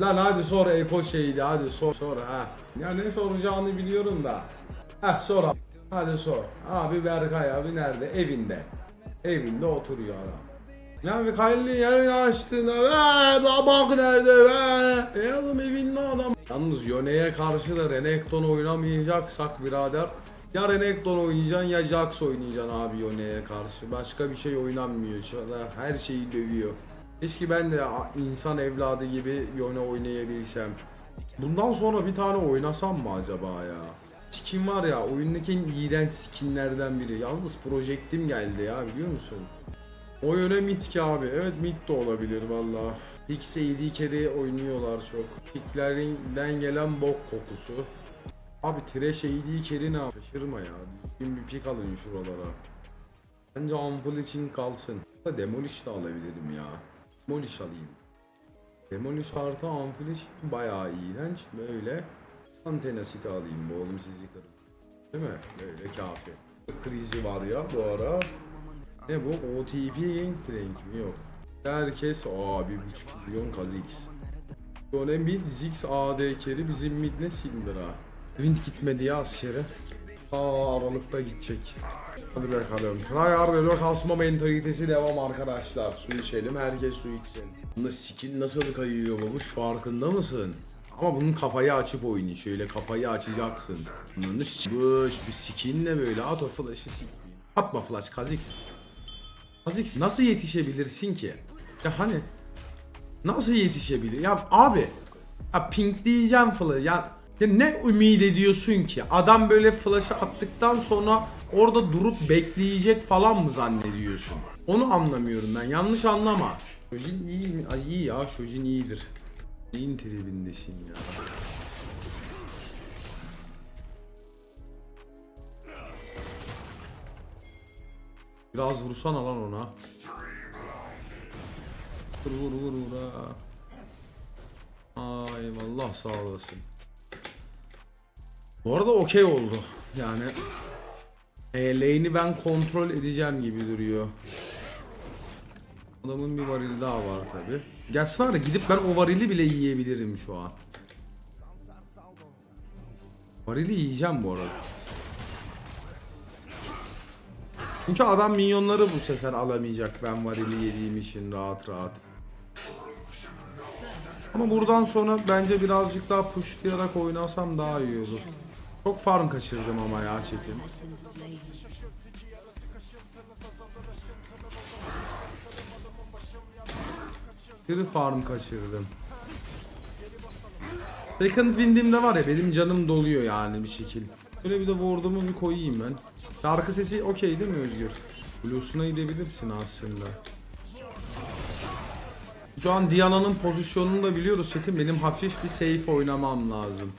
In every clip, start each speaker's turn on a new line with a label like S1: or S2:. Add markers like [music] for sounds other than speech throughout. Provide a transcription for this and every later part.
S1: Lan hadi sor Eko şeydi hadi sor sor ha. Ya ne soracağını biliyorum da. Heh sor. Hadi sor. Abi Berkay abi nerede? Evinde. Evinde oturuyor adam. Ya bir kaylı yayın açtığında "Eee, bak nerede be? E oğlum evinde adam. Yalnız Yone'ye karşı da Renekton oynamayacaksak birader ya Renekton oynayacaksın ya Jax oynayacaksın abi Yone'ye karşı. Başka bir şey oynanmıyor. Her şeyi dövüyor. Keşke ben de insan evladı gibi Yone oynayabilsem. Bundan sonra bir tane oynasam mı acaba ya? Skin var ya oyundaki en iğrenç skinlerden biri. Yalnız projektim geldi ya biliyor musun? O yöne mid ki abi. Evet mid de olabilir valla. X AD carry oynuyorlar çok. Picklerinden gelen bok kokusu. Abi trash AD carry ne? Şaşırma ya. Düzgün bir pick alın şuralara. Bence Ampul için kalsın. Demolish de alabilirim ya. Demolish alayım. Demolish artı için bayağı iğrenç. Böyle antena site alayım bu oğlum sizi kırın. Değil mi? Böyle kafi. Krizi var ya bu ara. Ne bu? OTP Gangplank mi? Yok. Herkes aa bir buçuk milyon Kha'Zix. Yone mid Ziggs AD carry bizim mid ne Syndra. Wind gitmedi ya askere. Aa Aralık'ta gidecek. Hadi bakalım. Tryhard ve kasma mentalitesi devam arkadaşlar. Su içelim herkes su içsin. Bunda skill nasıl kayıyor babuş farkında mısın? Ama bunun kafayı açıp oyunu şöyle kafayı açacaksın. Bunun buş bu skin ne böyle at o flash'ı sikmeyeyim. Atma flash Kha'Zix. Kha'Zix nasıl yetişebilirsin ki? Ya hani nasıl yetişebilir? Ya abi ya pink diyeceğim flash ya, ya ne ümit ediyorsun ki? Adam böyle flash'ı attıktan sonra orada durup bekleyecek falan mı zannediyorsun? Onu anlamıyorum ben. Yanlış anlama. Shojin iyi mi? Ay iyi ya Shojin iyidir. Neyin tribindesin ya? Biraz vursana lan ona. Vur vur vur vur. Ay Allah sağ olasın. Bu arada okey oldu. Yani e, ben kontrol edeceğim gibi duruyor. Adamın bir varili daha var tabi. Gelsin var ya gidip ben o varili bile yiyebilirim şu an. Varili yiyeceğim bu arada. Çünkü adam minyonları bu sefer alamayacak ben varili yediğim için rahat rahat. Ama buradan sonra bence birazcık daha pushlayarak oynasam daha iyi olur. Çok farm kaçırdım ama ya Çetin. Bir farm kaçırdım. Second wind'imde var ya benim canım doluyor yani bir şekil. Böyle bir de ward'umu bir koyayım ben. Şarkı sesi okey değil mi Özgür? Blues'una gidebilirsin aslında. Şu an Diana'nın pozisyonunu da biliyoruz Çetin. Benim hafif bir safe oynamam lazım.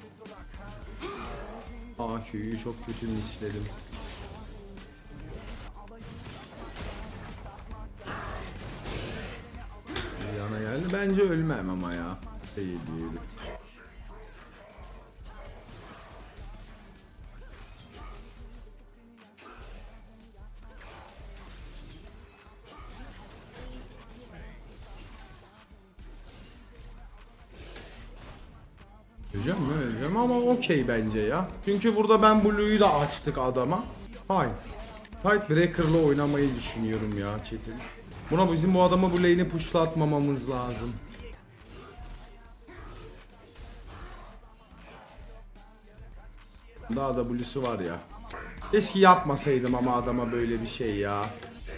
S1: Aa köyü çok kötü misledim. Diana geldi. Bence ölmem ama ya. Değil diyelim. Okey bence ya. Çünkü burada ben Blue'yu da açtık adama. Fine. Fight Breaker'la oynamayı düşünüyorum ya Çetin. Buna bizim bu adama bu lane'i pushlatmamamız lazım. Daha W'su var ya. Keşke yapmasaydım ama adama böyle bir şey ya.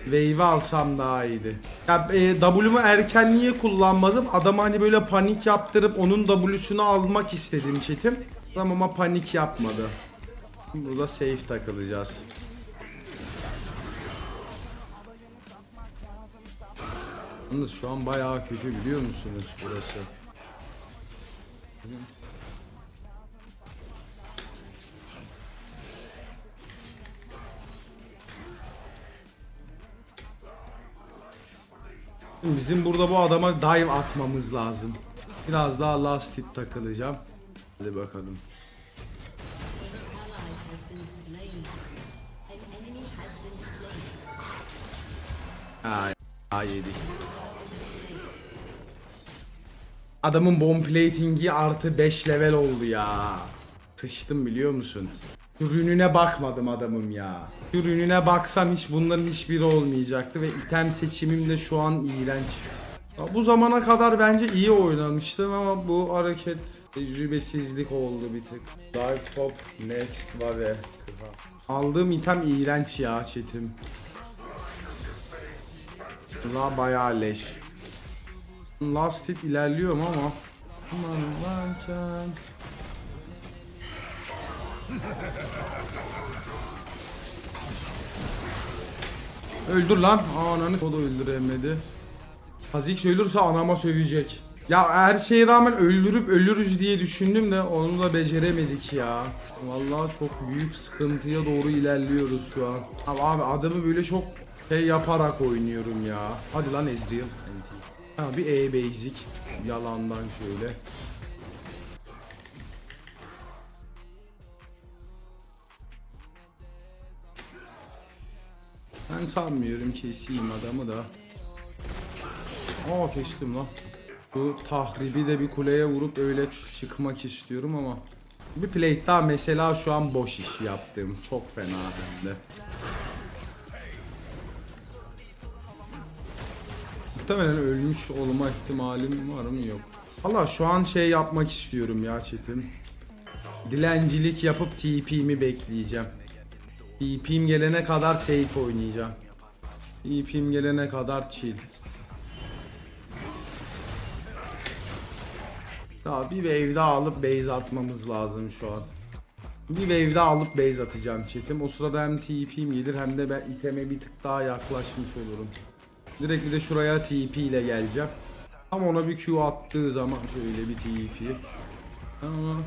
S1: Wave alsam daha iyiydi. Ya e, W'mu erken niye kullanmadım? Adama hani böyle panik yaptırıp onun W'sunu almak istedim çetim. Adam ama panik yapmadı. Burada safe takılacağız. Yalnız şu an bayağı kötü biliyor musunuz burası? Bizim burada bu adama dive atmamız lazım. Biraz daha last hit takılacağım. Hadi bakalım. Ay, ay yedik. Adamın bomb plating'i artı 5 level oldu ya. Sıçtım biliyor musun? Ürününe bakmadım adamım ya. Ürününe baksam hiç bunların hiçbiri olmayacaktı ve item seçimim de şu an iğrenç. Ya Bu zamana kadar bence iyi oynamıştım ama bu hareket tecrübesizlik oldu bir tık. Dive top next var ya. Aldığım item iğrenç ya çetim. La bayağı leş. Last hit ilerliyorum ama Öldür lan. Ananı o da öldüremedi. Kha'Zix ölürse anama sövecek. Ya her şeye rağmen öldürüp ölürüz diye düşündüm de onu da beceremedik ya. Vallahi çok büyük sıkıntıya doğru ilerliyoruz şu an. Abi, abi adamı böyle çok şey yaparak oynuyorum ya. Hadi lan Ezreal. Ha bir E basic. Yalandan şöyle. Ben sanmıyorum keseyim adamı da. Aa kestim lan. Bu tahribi de bir kuleye vurup öyle çıkmak istiyorum ama bir plate daha mesela şu an boş iş yaptığım çok fena hem de. Muhtemelen ölmüş olma ihtimalim var mı yok. Valla şu an şey yapmak istiyorum ya Çetin. Dilencilik yapıp TP'mi bekleyeceğim. TP'm gelene kadar safe oynayacağım. TP'm gelene kadar chill. Daha bir wave daha alıp base atmamız lazım şu an. Bir wave daha alıp base atacağım çetim. O sırada hem TP'm gelir hem de ben iteme bir tık daha yaklaşmış olurum. Direkt bir de şuraya TP ile geleceğim. Tam ona bir Q attığı zaman şöyle bir TP. Tamam.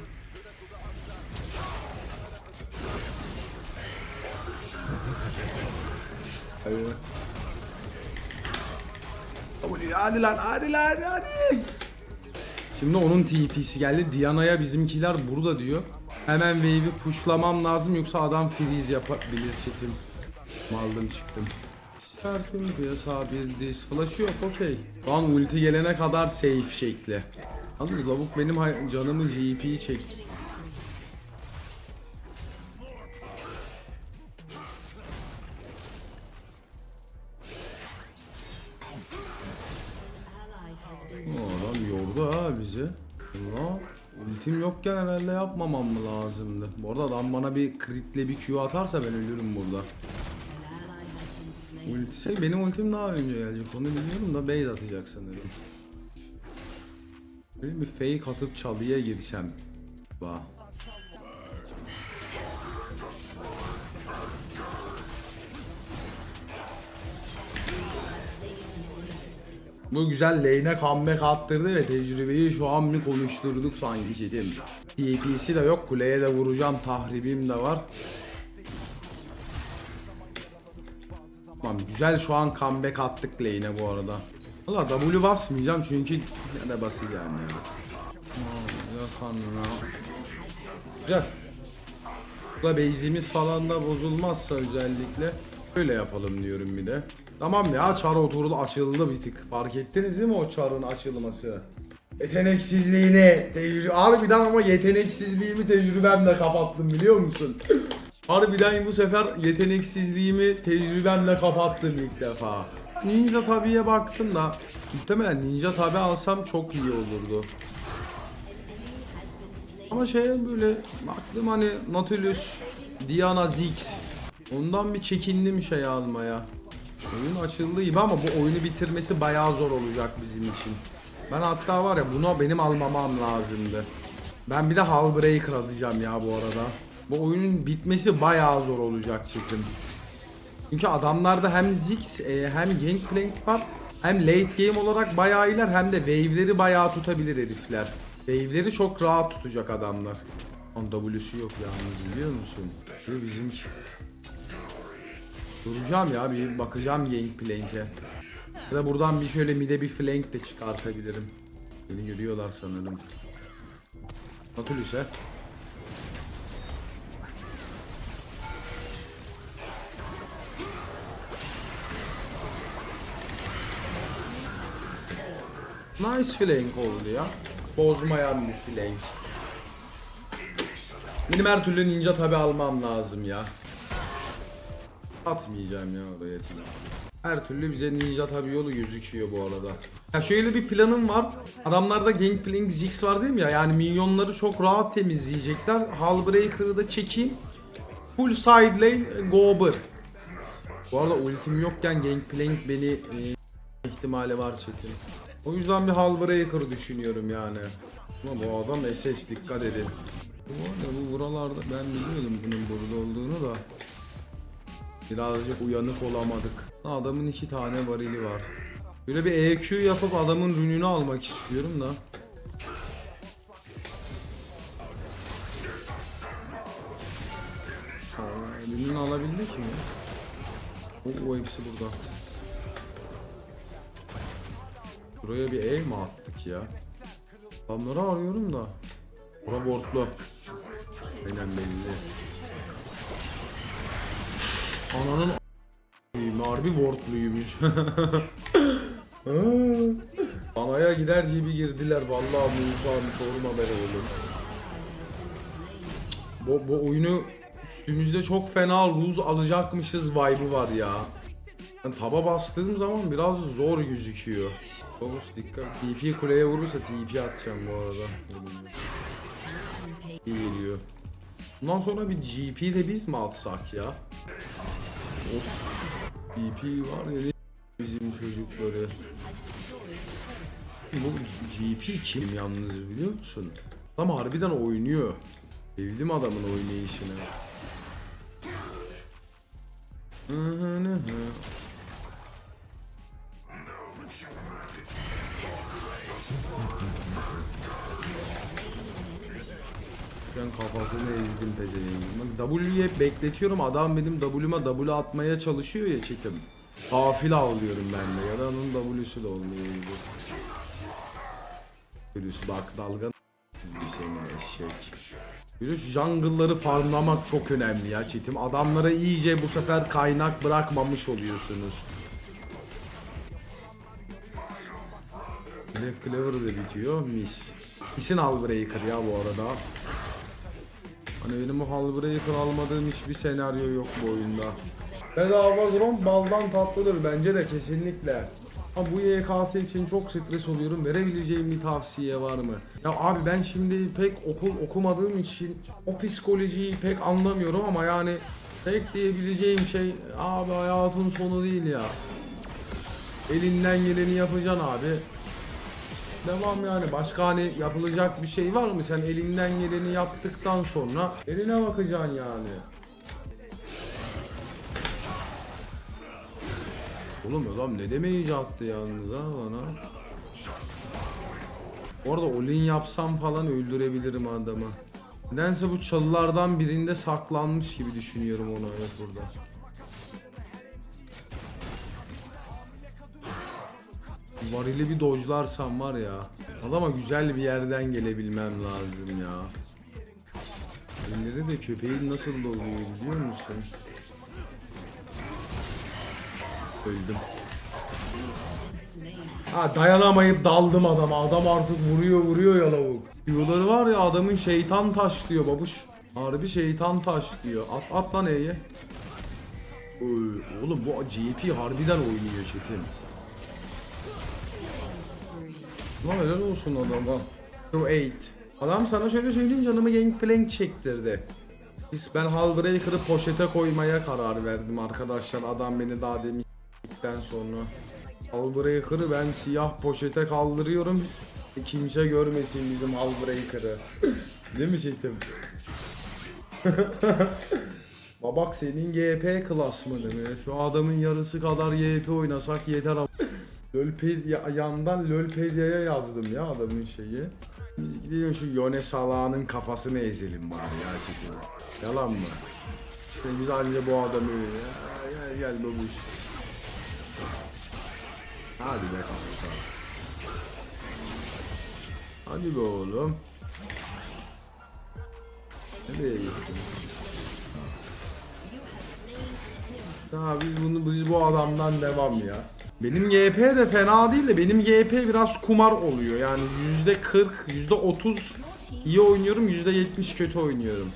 S1: Evet. Hadi lan hadi lan hadi. Şimdi onun TP'si geldi. Diana'ya bizimkiler burada diyor. Hemen wave'i pushlamam lazım yoksa adam freeze yapabilir çetim. Aldım çıktım. Serpim piyasa bir diz flash yok okey. Şu an ulti gelene kadar safe şekli. Yalnız lavuk benim hay- canımı GP çek. Bizi. Allah. Ultim yokken herhalde yapmamam mı lazımdı? Bu arada adam bana bir kritle bir Q atarsa ben ölürüm burada. Ultisi benim ultim daha önce gelecek onu biliyorum da base atacak sanırım. Böyle bir fake atıp çalıya girsem. Bah. Bu güzel lane'e comeback attırdı ve tecrübeyi şu an bir konuşturduk sanki dedim. TP'si de yok kuleye de vuracağım tahribim de var. Tamam güzel şu an comeback attık lane'e bu arada. Valla W basmayacağım çünkü ya da basacağım ya. Yakan ya. Güzel. Base'imiz falan da bozulmazsa özellikle böyle yapalım diyorum bir de. Tamam ya çar oturdu açıldı bir tık. Fark ettiniz değil mi o çarın açılması? Yeteneksizliğini tecrübe harbiden ama yeteneksizliğimi tecrübemle kapattım biliyor musun? [laughs] Harbiden bu sefer yeteneksizliğimi tecrübemle kapattım ilk defa. Ninja tabiye baktım da muhtemelen ninja tabi alsam çok iyi olurdu. Ama şey böyle baktım hani Nautilus, Diana Ziggs. Ondan bir çekindim şey almaya. Oyun açıldı gibi ama bu oyunu bitirmesi bayağı zor olacak bizim için. Ben hatta var ya buna benim almamam lazımdı. Ben bir de Hullbreaker alacağım ya bu arada. Bu oyunun bitmesi bayağı zor olacak çetim. Çünkü adamlarda hem Ziggs e, hem Gangplank var. Hem late game olarak bayağı iyiler hem de wave'leri bayağı tutabilir herifler. Wave'leri çok rahat tutacak adamlar. Lan W'su yok yalnız biliyor musun? Bu bizim Duracağım ya bir bakacağım Gangplank'e. Ya da buradan bir şöyle mide bir flank de çıkartabilirim. Beni görüyorlar sanırım. Natulus'e. Nice flank oldu ya. Bozmayan bir flank. Benim her türlü ninja tabi almam lazım ya. Atmayacağım ya oraya tabi. Her türlü bize ninja tabi yolu gözüküyor bu arada. Ya şöyle bir planım var. Adamlarda Gangplank Ziggs var değil mi ya? Yani minyonları çok rahat temizleyecekler. Hullbreaker'ı da çekeyim. Full side lane Gober. Bu arada ultim yokken Gangplank beni e, ihtimali var çetin. O yüzden bir Hullbreaker düşünüyorum yani. Ama bu adam SS dikkat edin. Bu arada bu buralarda ben biliyordum bunun burada olduğunu da. Birazcık uyanık olamadık. Adamın iki tane varili var. Böyle bir EQ yapıp adamın rününü almak istiyorum da. Rününü alabildik mi? O, o hepsi burada. Buraya bir ev mi attık ya? Adamları arıyorum da. Bura bortlu. Aynen belli. Ananın a**ayım, harbi wardluymuş. [laughs] Anaya gider gibi girdiler vallahi Musa'nın sorma beni oğlum. Bu, bu oyunu üstümüzde çok fena lose alacakmışız vibe'ı var ya. Ben taba bastığım zaman biraz zor gözüküyor. Babus dikkat. TP kuleye vurursa TP atacağım bu arada. İyi geliyor. Bundan sonra bir GP de biz mi atsak ya? Of. GP var ya bizim çocukları. Bu GP kim yalnız biliyor musun? Adam harbiden oynuyor. Sevdim adamın oynayışını. Hı. Ben kafasını ezdim pezevenk. Bak W'yi hep bekletiyorum. Adam benim W'ma W atmaya çalışıyor ya çekim. Gafil avlıyorum ben de. Ya da onun W'su da olmayabilir. W'su bak dalga seni eşek. Bir şu jungle'ları farmlamak çok önemli ya çetim. Adamlara iyice bu sefer kaynak bırakmamış oluyorsunuz. Left Clever da bitiyor. Mis. Kesin Hullbreaker ya bu arada. Hani benim o Hullbreaker almadığım hiçbir senaryo yok bu oyunda. Bedava Grom baldan tatlıdır bence de kesinlikle. Ama bu YKS için çok stres oluyorum. Verebileceğim bir tavsiye var mı? Ya abi ben şimdi pek okul okumadığım için o psikolojiyi pek anlamıyorum ama yani tek diyebileceğim şey abi hayatın sonu değil ya. Elinden geleni yapacaksın abi. Devam yani. Başka hani yapılacak bir şey var mı? Sen elinden geleni yaptıktan sonra eline bakacaksın yani. Oğlum adam ne demeyici attı yalnız ha bana. Orada olin yapsam falan öldürebilirim adamı. Nedense bu çalılardan birinde saklanmış gibi düşünüyorum onu evet burada. Varili bir dojlarsam var ya. Adama güzel bir yerden gelebilmem lazım ya. Elleri de köpeğin nasıl doluyor biliyor musun? Öldüm. Ha dayanamayıp daldım adama. Adam artık vuruyor vuruyor ya lavuk. Yuları var ya adamın şeytan taş diyor babuş. Harbi şeytan taş diyor. At at lan E'ye. Oğlum bu GP harbiden oynuyor Çetin. Lan helal olsun adama. Pro 8. Adam sana şöyle söyleyeyim canımı Gangplank çektirdi. Biz ben Hullbreaker'ı poşete koymaya karar verdim arkadaşlar. Adam beni daha demin sonra. Hullbreaker'ı ben siyah poşete kaldırıyorum. Kimse görmesin bizim Hullbreaker'ı. [laughs] Değil mi Çetin? [laughs] Babak senin GP klasmanı mı? Şu adamın yarısı kadar YP oynasak yeter ama. Lolpedia yandan Lolpedia'ya yazdım ya adamın şeyi. Biz gidelim şu Yone Salah'ın kafasını ezelim bari ya çekin. Yalan mı? İşte biz anca bu adamı ya, gel gel babuş. Hadi be kanka. Hadi be oğlum. Nereye gittin? Ya biz bunu biz bu adamdan devam ya. Benim GP de fena değil de benim GP biraz kumar oluyor. Yani %40, %30 iyi oynuyorum, %70 kötü oynuyorum.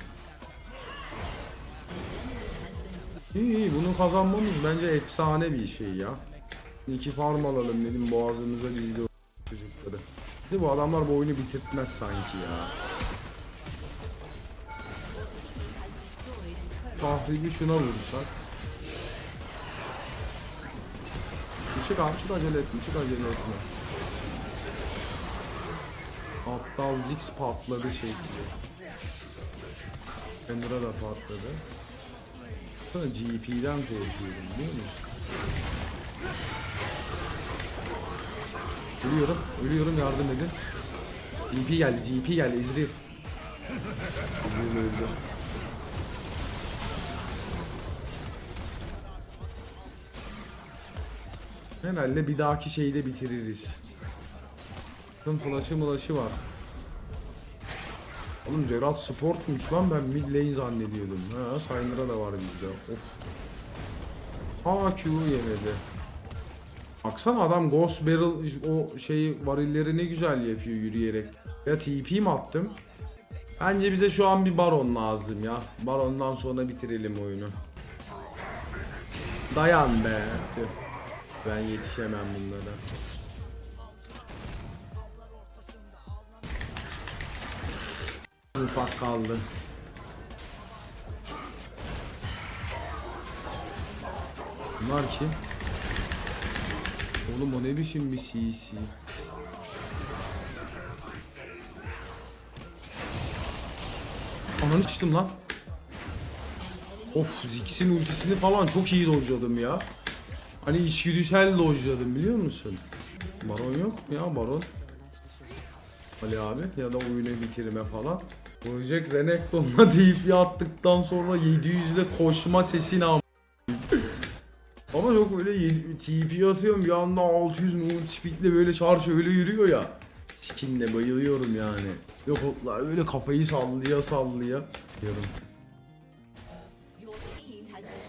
S1: İyi iyi bunu kazanmamız bence efsane bir şey ya. İki farm alalım dedim boğazımıza girdi o çocukları. Bizi bu adamlar bu oyunu bitirtmez sanki ya. Tahribi şuna vursak. Çık abi çık acele etme çık acele etme. Aptal Ziggs patladı şekli. Kendra da patladı. Sana GP'den korkuyorum biliyor musun? Ölüyorum, ölüyorum yardım edin. GP geldi, GP geldi, Ezreal. Ezreal öldü. Herhalde bir dahaki şeyde bitiririz. Bakın flash'ı mılaşı var. Oğlum Geralt Sport'muş lan ben mid lane zannediyordum. Ha Syndra da var bizde. Of. Ha Q yemedi. Baksana adam Ghost Barrel o şey varilleri ne güzel yapıyor yürüyerek. Ya TP mi attım? Bence bize şu an bir baron lazım ya. Barondan sonra bitirelim oyunu. Dayan be. Tüh. Ben yetişemem bunlara. Ufak kaldı. Bunlar kim? Oğlum o ne biçim bir CC? Ananı sıçtım lan. Of Ziggs'in ultisini falan çok iyi dojladım ya. Hani içgüdüsel dojladım biliyor musun? Baron yok mu ya Baron? Ali abi ya da oyunu bitirme falan. Vuracak Renekton'la [laughs] deyip attıktan sonra 700'de koşma sesini am [laughs] Ama yok öyle TP atıyorum bir anda 600 move speedle böyle charge öyle yürüyor ya. Skinle bayılıyorum yani. Yok otlar öyle kafayı sallaya sallaya diyorum.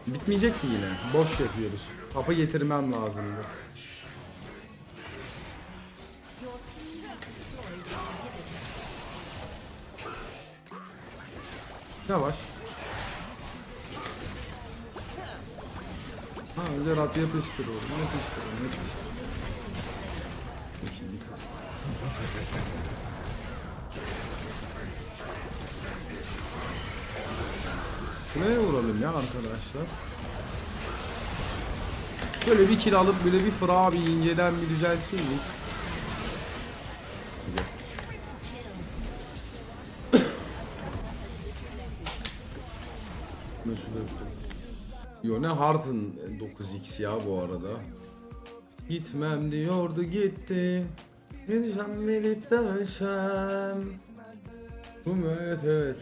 S1: Bitmeyecek ki yine. Boş yapıyoruz. Kapa getirmem lazımdı. Yavaş. Ha öyle rat yapıştır oğlum. Yapıştır oğlum yapıştır. Peki, bitir. Şuraya vuralım ya arkadaşlar. Böyle bir kill alıp böyle bir fıra bir inceden bir düzelsin mi? Yo ne Hart'ın 9x ya bu arada. Gitmem diyordu gitti. Gideceğim verip dönsem. Bu evet evet.